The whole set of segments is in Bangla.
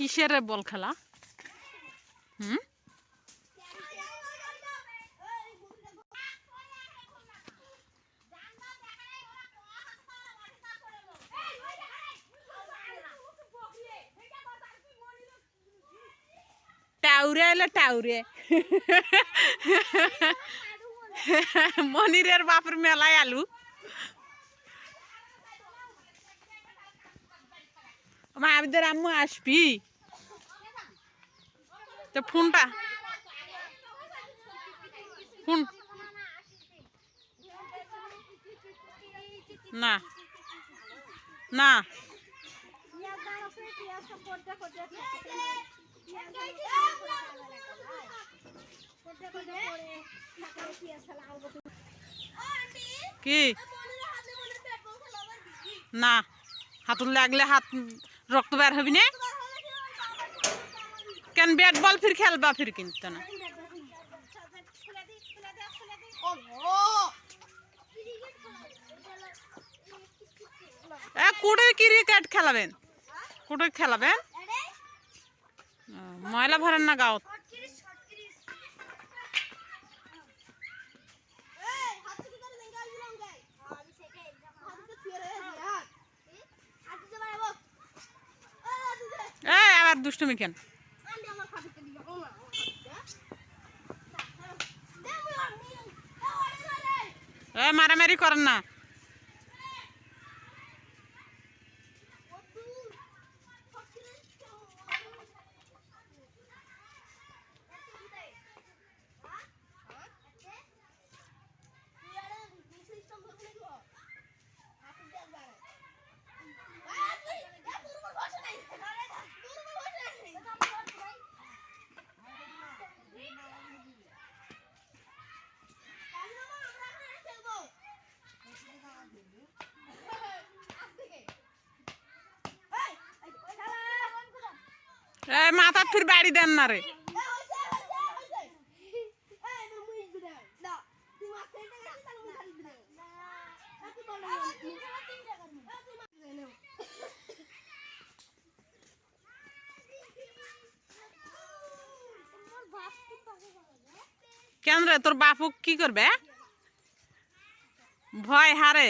কিসের বল খেলা? হুম? টাউরে এলে টাউরে। মনিরের বাপের মেলায় আলু। আমার আবিদের আম্মু আসবি? তো ফোনটা। ফোন। না। না। কি? না। হাতুর লাগলে হাত রক্ত বের হবি না। কেন ব্যাট বল ফির খেলবা ফির কিন্তু না। কুড়ে ক্রিকেট খেলাবেন? কুড়ে খেলাবেন? ময়লা ভরেন না গাঁত আবার দুষ্টুমি কেন এ মারামারি করেন না। মাথা ফির বাড়ি দেন না রে। কেন রে, তোর বাপু কি করবে? ভয় হারে।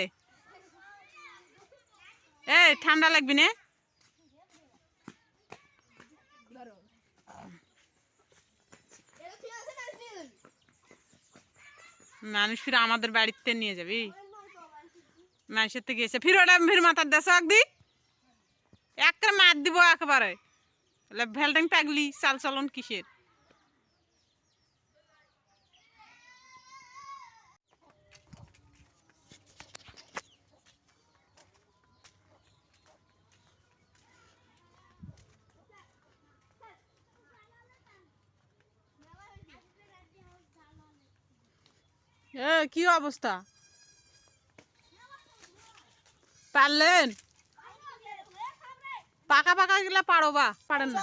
এই, ঠান্ডা লাগবি না। মানুষ ফিরে আমাদের বাড়িতে নিয়ে যাবি? মানুষের থেকে এসে ফির ওটা ফির মাথার দেশ একদি একটা মার দিব একেবারে। ভেলটাং পাগলি, চাল চলন কিসের? এ কি অবস্থা? পারলেন? পাকা পাকা গেলে পারো বা পারেন না।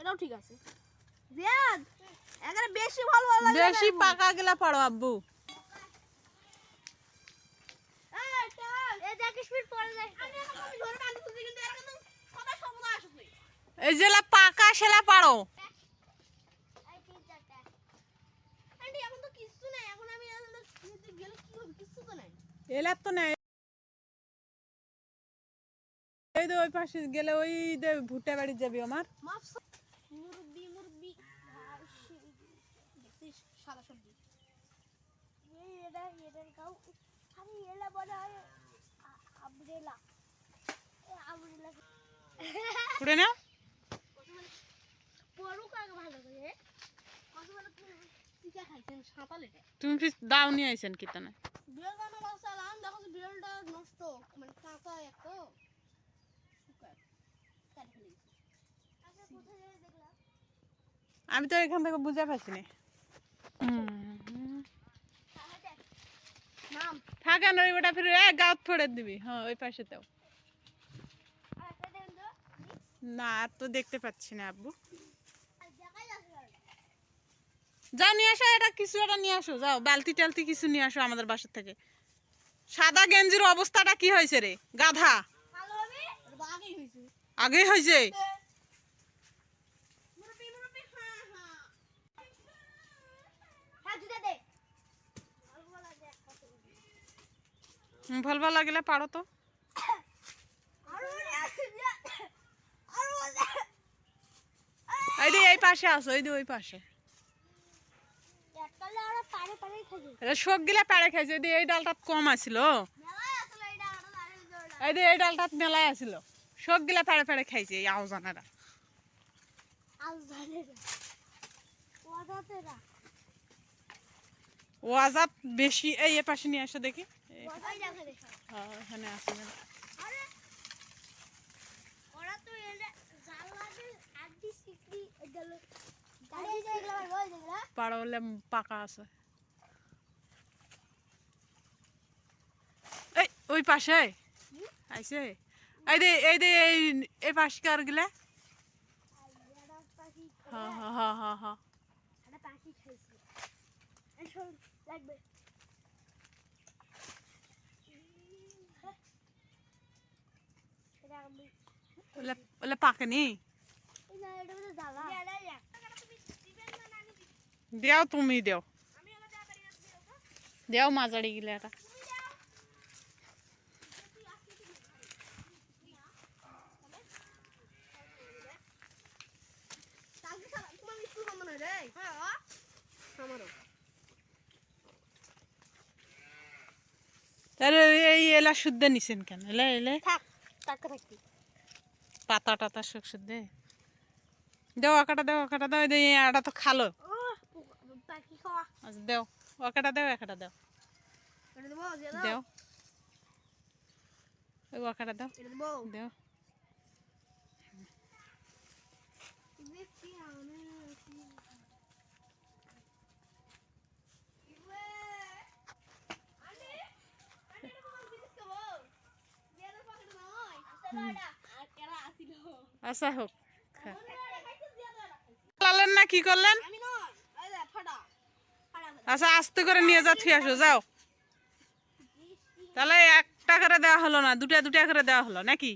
এটাও ঠিক আছে। বেশি ভালো লাগে বেশি পাকা গেলে পারো আব্বু। এই চল। এই যা কিশমির পরে যাই আমি এখন আমি ধরে টানতে তুলছি কিন্তু এরা কিন্তু সবাই সর্বদা আসছে এই যেলা পাকা সেলা পারো আন্টি এখন তো কিছু নাই এখন আমি আসলে নিতে গেলে কি হবে কিছু তো নাই। এলা এই তো ওই পাশে গেলে ওই যে ভুট্টা বাড়ি যাবি আমার। মুরব্বি মুরব্বি সাদা সবজি। এটা এটার গাও আমি এলা বড় আবরেলা আবরেলা ফুটে না? পড়ুক আগে ভালো করে। কত ভালো টিকা খাইছেন সাঁতাল এটা তুমি দাও নিয়ে আইছেন কিতানে বিড়াল বানা বাসালাম দেখো বিড়ালটা নষ্ট। মানে কাঁচা এত শুকায়। কাট ফেলে। দিছে আচ্ছা আমি তো এখান থেকে বুঝে পাচ্ছি না নাম থাকেন ওই ওটা ফিরে এ গাঁত ফোড়ে দিবি। হ্যাঁ ওই পাশেতেও আর তো। না আর তো দেখতে পাচ্ছি না আব্বু আর দেখাই যাচ্ছে না যাও নিয়ে আসো, এটা কিছু একটা নিয়ে আসো, যাও, বালতি টালতি কিছু নিয়ে আসো আমাদের বাসার থেকে। সাদা গেঞ্জির অবস্থাটা কি হয়েছে রে? গাধা। আগে হয়েছে। হ্যাঁ হ্যাঁ হ্যাঁ ভালো ভালো লাগিলে পারো তো। এই পাশে আসো, এই ওই পাশে এককালে আরও পারে পারে খাই পেড়ে খাইছে। এই ডালটাত কম আছিল এই এই ডালটাত আছিল। পেড়ে পেড়ে খাইছে এই আওজানারা ওয়াজাত বেশি এই পাশে নিয়ে আসো দেখি। হ্যাঁ, আছে আরে ওরা তো এলে জানলাতে আদি সিকরি গেল গাড়ি যাইলা ভাই বল দেখলা পাড়ো হলে পাকা আছে এই ওই পাশে? আইছে। এই দে এই দে এই এই পাশকার গিলা? এটা পাখি হ্যাঁ হ্যাঁ হ্যাঁ হ্যাঁ হ্যাঁ এটা পাখি খাইছে এখন লাগবে এটা আমি ওলে ওলে পাকেনি এই না এটা বলে জ্বালা এটা এক টাকা তুমি দিবেন না নানি দেও তুমি দেও আমি ওটা যা পারি না তুমি ওটা দেও মাঝারি গিলা এটা তুমি দাও তুই আসলে তুই কালকে সারা তোমার স্কুল বন্ধ নয় রে হ্যাঁ আমারও তাহলে এই এলা শুদ্ধ নিছেন কেন? এলা এলে। পাতা টাতা সুখ শুদ্ধ। দেও আকাটা দেও আকাটা দাও এই আটা তো খালো। আচ্ছা দেও। আকাটা দেও একটা দেও। দাও। ওই আকাটা দাও। দেও দেখি আমি আচ্ছা হোক। লালেন না কি করলেন? আচ্ছা আস্তে করে নিয়ে যা থুই আসো যাও। তাহলে একটা করে দেওয়া হলো না দুটা দুটা করে দেওয়া হলো নাকি?